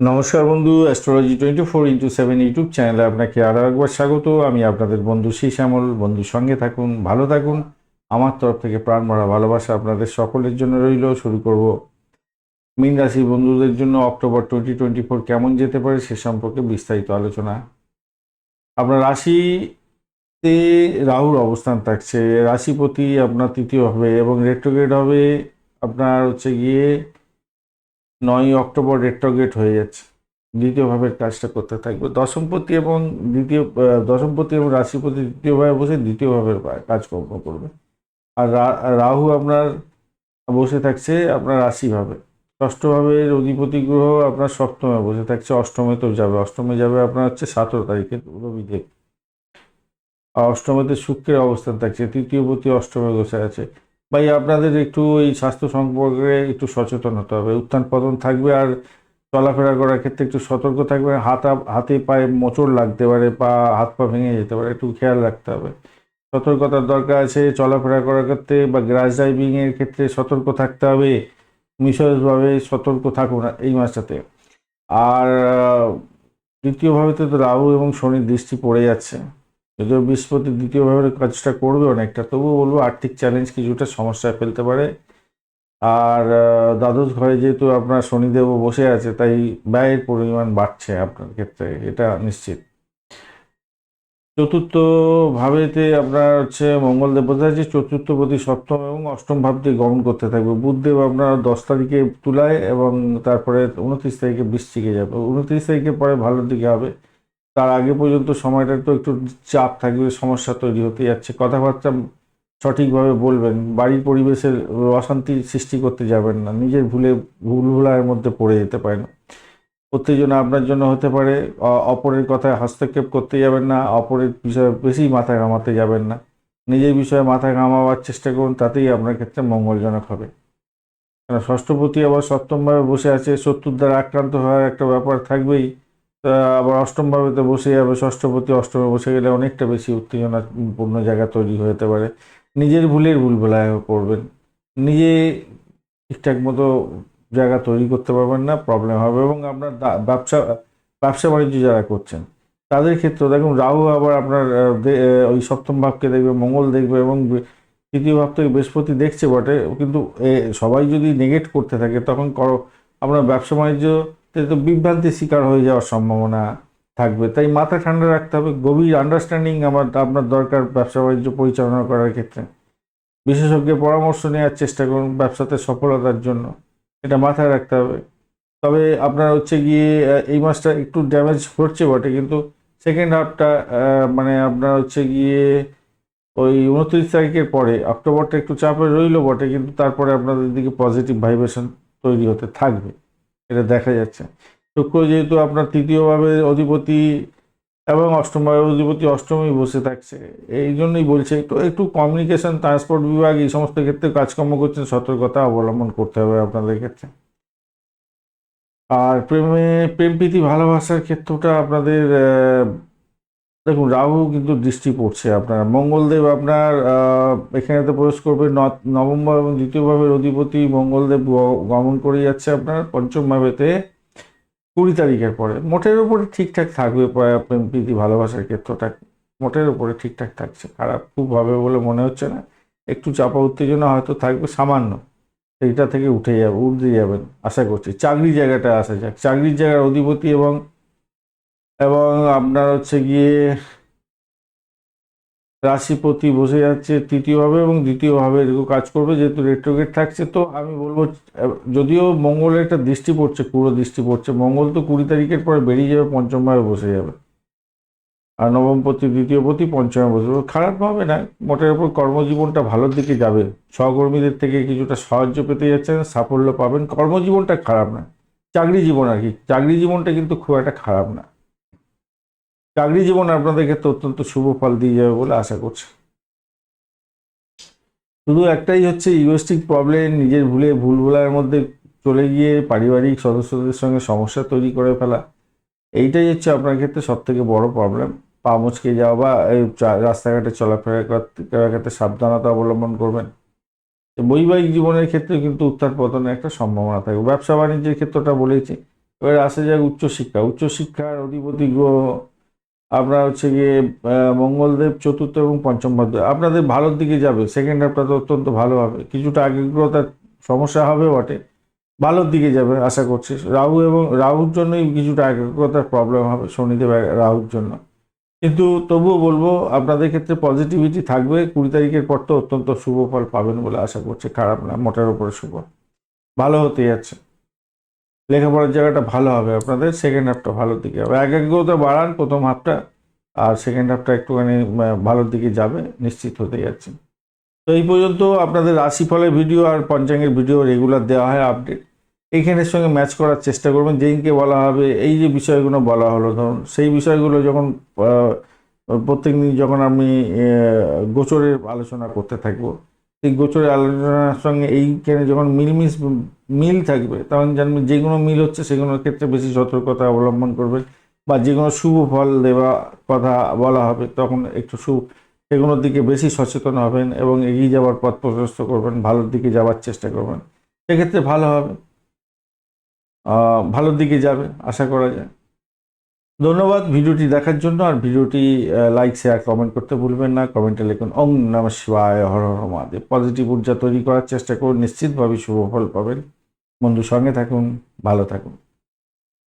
নমস্কার বন্ধু astrology twenty four into seven YouTube চ্যানেলে আপনাকে আরও একবার স্বাগত। আমি আপনাদের বন্ধু শ্রী শ্যামল। বন্ধুর সঙ্গে থাকুন, ভালো থাকুন। আমার তরফ থেকে প্রাণ ভরা ভালোবাসা আপনাদের সকলের জন্য রইল। শুরু করব মীন রাশি বন্ধুদের জন্য অক্টোবর টোয়েন্টি টোয়েন্টি ফোর কেমন যেতে পারে সে সম্পর্কে বিস্তারিত আলোচনা। আপনার রাশিতে রাহুর অবস্থান থাকছে। রাশিপতি আপনার তৃতীয় হবে এবং রেট্রোগেট হবে। আপনার হচ্ছে গিয়ে নয় অক্টোবর রেট্রোগেট হয়ে যাচ্ছে। দ্বিতীয়ভাবে কাজটা করতে থাকবে। দশমপতি এবং দ্বিতীয় দশমপতি এবং রাশিপতি দ্বিতীয় ভাবে বসে দ্বিতীয়ভাবে কাজকর্ম করবে। আর রাহু আপনার বসে থাকছে আপনার রাশিভাবে ষষ্ঠ ভাবের অধিপতি গ্রহ আপনার সপ্তমে বসে থাকছে, অষ্টমে তো যাবে। অষ্টমে যাবে আপনার হচ্ছে সতেরো তারিখে রবিদেব আর অষ্টমেতে শুক্রের অবস্থান থাকছে তৃতীয় পতি অষ্টমে বসে আছে। ভাই, আপনাদের একটু এই স্বাস্থ্য সম্পর্কে একটু সচেতন হতে হবে। উত্থান পতন থাকবে আর চলাফেরা করার ক্ষেত্রে একটু সতর্ক থাকবে। হাতা হাতে পায়ে মোচড় লাগতে পারে পা হাত পা ভেঙে যেতে পারে, একটু খেয়াল রাখতে হবে। সতর্কতার দরকার আছে, চলাফেরা করার ক্ষেত্রে বা গ্রাস ড্রাইভিংয়ের ক্ষেত্রে সতর্ক থাকতে হবে। বিশেষভাবে সতর্ক থাকুন এই মাসটাতে। আর দ্বিতীয়ভাবে তো রাহু এবং শনির দৃষ্টি পড়ে যাচ্ছে। যদিও বৃহস্পতি দ্বিতীয়ভাবে কাজটা করবে অনেকটা তবুও বলব আর্থিক চ্যালেঞ্জ কিছুটা সমস্যায় ফেলতে পারে। আর দ্বাদশ ঘরে যেহেতু আপনার শনিদেবও বসে আছে, তাই ব্যয়ের পরিমাণ বাড়ছে আপনার ক্ষেত্রে, এটা নিশ্চিত। চতুর্থ ভাবেতে আপনার হচ্ছে মঙ্গলদেব বোঝা যাচ্ছে চতুর্থ প্রতি সপ্তম এবং অষ্টম ভাব দিয়ে গমন করতে থাকবে। বুধদেব আপনার দশ তারিখে তুলায় এবং তারপরে উনত্রিশ তারিখে বৃশ্চিকে যাবে। উনত্রিশ তারিখের পরে ভালোর দিকে হবে। তার আগে পর্যন্ত সময়টা তো একটু চাপ থাকবে, সমস্যা তৈরি হতে যাচ্ছে। কথাবার্তা সঠিকভাবে বলবেন, বাড়ির পরিবেশের অশান্তি সৃষ্টি করতে যাবেন না, নিজের ভুলে, ভুল ভুলার মধ্যে পড়ে যেতে পারেন। উত্তেজনা আপনার জন্য হতে পারে অপরের কথায় হস্তক্ষেপ করতে যাবেন না, অপরের বিষয়ে বেশি মাথা ঘামাতে যাবেন না। নিজের বিষয়ে মাথা ঘামাবার চেষ্টা করুন, তাতেই আপনার ক্ষেত্রে মঙ্গলজনক হবে। কারণ ষষ্ঠপতি আবার সপ্তমভাবে বসে আছে, শত্রুর দ্বারা আক্রান্ত হওয়ার একটা ব্যাপার থাকবেই। আবার অষ্টম ভাবেতে বসে যাবে, ষষ্ঠপতি অষ্টমে বসে গেলে অনেকটা বেশি উত্তেজনাপূর্ণ জায়গা তৈরি হতে পারে। নিজের ভুলের ভুল ভোলায় করবেন নিজে ঠিকঠাক মতো জায়গা তৈরি করতে পারবেন না প্রবলেম হবে। এবং আপনার ব্যবসা ব্যবসা বাণিজ্য যারা করছেন, তাদের ক্ষেত্রে দেখুন, রাহু আবার আপনার ওই সপ্তম ভাবকে দেখবে, মঙ্গল দেখবে এবং তৃতীয় ভাব থেকে বৃহস্পতি দেখছে বটে। কিন্তু সবাই যদি নেগেট করতে থাকে, তখন করো। আপনার ব্যবসা বাণিজ্যতে তো বিভ্রান্তির শিকার হয়ে যাওয়ার সম্ভাবনা থাকবে। তাই মাথা ঠান্ডা রাখতে হবে, গভীর আন্ডারস্ট্যান্ডিং আমার, আপনার দরকার ব্যবসা বাণিজ্য পরিচালনা করার ক্ষেত্রে। বিশেষজ্ঞের পরামর্শ নেওয়ার চেষ্টা করুন ব্যবসাতে সফলতার জন্য, এটা মাথায় রাখতে হবে। তবে আপনার হচ্ছে গিয়ে এই মাসটা একটু ড্যামেজ হচ্ছে বটে, কিন্তু সেকেন্ড হাফটা মানে আপনার হচ্ছে গিয়ে ওই উনত্রিশ তারিখের পরে, অক্টোবরটা একটু চাপে রইল বটে, কিন্তু তারপরে আপনাদের দিকে পজিটিভ ভাইব্রেশন তৈরি হতে থাকবে। এটা দেখা যাচ্ছে। শুক্র যেহেতু আপনার তৃতীয়ভাবে অধিপতি এবং অষ্টমভাবে অধিপতি অষ্টমী বসে থাকছে। এই জন্যই বলছে, একটু একটু কমিউনিকেশন ট্রান্সপোর্ট বিভাগ এই সমস্ত ক্ষেত্রে কাজকর্ম করছেন, সতর্কতা অবলম্বন করতে হবে আপনাদের ক্ষেত্রে। আর প্রেমে প্রেম প্রীতি ভালোবাসার ক্ষেত্রটা আপনাদের দেখুন, রাহু কিন্তু দৃষ্টি পড়ছে আপনার। মঙ্গলদেব আপনার এখানেতে প্রবেশ করবে ন- নবম এবং দ্বিতীয় ভাবের অধিপতি মঙ্গলদেব গমন করে যাচ্ছে আপনার পঞ্চম ভাবেতে কুড়ি তারিখের পরে। মোটের উপরে ঠিকঠাক থাকবে প্রেম প্রীতি ভালোবাসার ক্ষেত্রটা। মোটের উপরে ঠিকঠাক থাকছে, খারাপ খুব হবে বলে মনে হচ্ছে না। একটু চাপা উত্তেজনা হয়তো থাকবে, সামান্য। সেইটা থেকে উঠে যাবে, উঠতে যাবেন, আশা করছি। চাকরি জায়গাটা আসা যাক। চাকরির জায়গার অধিপতি এবং এবং আপনার হচ্ছে গিয়ে রাশিপতি বসে যাচ্ছে তৃতীয়ভাবে এবং দ্বিতীয়ভাবে এরকম কাজ করবে, যেহেতু রেট্রোগেট থাকছে। তো আমি বলব, যদিও মঙ্গলের একটা দৃষ্টি পড়ছে, পুরো দৃষ্টি পড়ছে, মঙ্গল তো কুড়ি তারিখের পরে বেরিয়ে যাবে, পঞ্চমভাবে বসে যাবে। আর নবমপতি দ্বিতীয়পতি পঞ্চমে বসে যাবে। খারাপ হবে না, মোটের উপর কর্মজীবনটা ভালোর দিকে যাবে। সহকর্মীদের থেকে কিছুটা সাহায্য পেতে যাচ্ছেন, সাফল্য পাবেন। কর্মজীবনটা খারাপ না, চাকরি জীবন আর কি। চাকরি জীবনটা কিন্তু খুব একটা খারাপ না। চাকরি জীবন আপনাদের ক্ষেত্রে অত্যন্ত শুভ ফল দিয়ে যাবে বলে আশা করছি। শুধু একটাই হচ্ছে ইউএসটিক প্রবলেম নিজের ভুলে, ভুল ভোলার মধ্যে চলে গিয়ে পারিবারিক সদস্যদের সঙ্গে সমস্যা তৈরি করে ফেলা, এইটাই হচ্ছে আপনার ক্ষেত্রে সব থেকে বড় প্রবলেম পা মুচকে যাওয়া বা রাস্তাঘাটে চলাফেরা করার ক্ষেত্রে সাবধানতা অবলম্বন করবেন। বৈবাহিক জীবনের ক্ষেত্রে কিন্তু উত্থান পতনের একটা সম্ভাবনা থাকবে ব্যবসা বাণিজ্যের ক্ষেত্রটা বলেছি। এবার আসে যাক উচ্চশিক্ষা। উচ্চশিক্ষার অধিপতি গ্রহ আপনার হচ্ছে গিয়ে মঙ্গলদেব চতুর্থ এবং পঞ্চম ভাব আপনাদের ভালোর দিকে যাবে সেকেন্ড হাফটা তো অত্যন্ত ভালো হবে। কিছুটা আগ্রহতার সমস্যা হবে বটে। ভালোর দিকে যাবে, আশা করছি। রাহু এবং, রাহুর জন্যই কিছুটা একাগ্রতার প্রবলেম হবে শনিদেব রাহুর জন্য। কিন্তু তবুও বলব, আপনাদের ক্ষেত্রে পজিটিভিটি থাকবে। কুড়ি তারিখের পর তো অত্যন্ত শুভ ফল পাবেন বলে আশা করছি। খারাপ না, মোটার উপরে শুভ। ভালো হতে যাচ্ছে। লেখাপড়ার জায়গাটা ভালো হবে আপনাদের সেকেন্ড হাফটা ভালোর দিকে হবে। একাগ্রতা বাড়ান প্রথম হাফটা আর সেকেন্ড হাফটা একটুখানি ভালোর দিকে যাবে, নিশ্চিত হতে যাচ্ছে। তো এই পর্যন্ত আপনাদের রাশিফলের ভিডিও আর পঞ্চাঙ্গের ভিডিও রেগুলার দেওয়া হয় আপডেট এইখানের সঙ্গে ম্যাচ করার চেষ্টা করবেন, যেদিনকে বলা হবে, এই যে বিষয়গুলো বলা হলো, ধরুন সেই বিষয়গুলো যখন প্রত্যেক দিন যখন আমি গোচরের আলোচনা করতে থাকব, সেই গোচরের আলোচনার সঙ্গে এইখানে যখন মিলমিশ মিল থাকবে। তখন জানবেন যেগুলো মিল হচ্ছে সেগুলোর ক্ষেত্রে বেশি সতর্কতা অবলম্বন করবেন বা যে কোনো শুভ ফল দেওয়া কথা বলা হবে, তখন একটু সু সেগুলোর দিকে বেশি সচেতন হবেন এবং এগিয়ে যাওয়ার পথ প্রশস্ত করবেন, ভালোর দিকে যাওয়ার চেষ্টা করবেন। সেক্ষেত্রে ভালো হবে। ভালোর দিকে যাবে আশা করা যায়। ধন্যবাদ ভিডিওটি দেখার জন্য, আর ভিডিওটি লাইক শেয়ার কমেন্ট করতে ভুলবেন না। কমেন্টে লিখুন, ওং নম শিবায় হর হর মহাদেব। পজিটিভ ঊর্জা তৈরি করার চেষ্টা করুন, নিশ্চিতভাবে শুভ ফল পাবেন। বন্ধু সঙ্গে থাকুন ভালো থাকুন।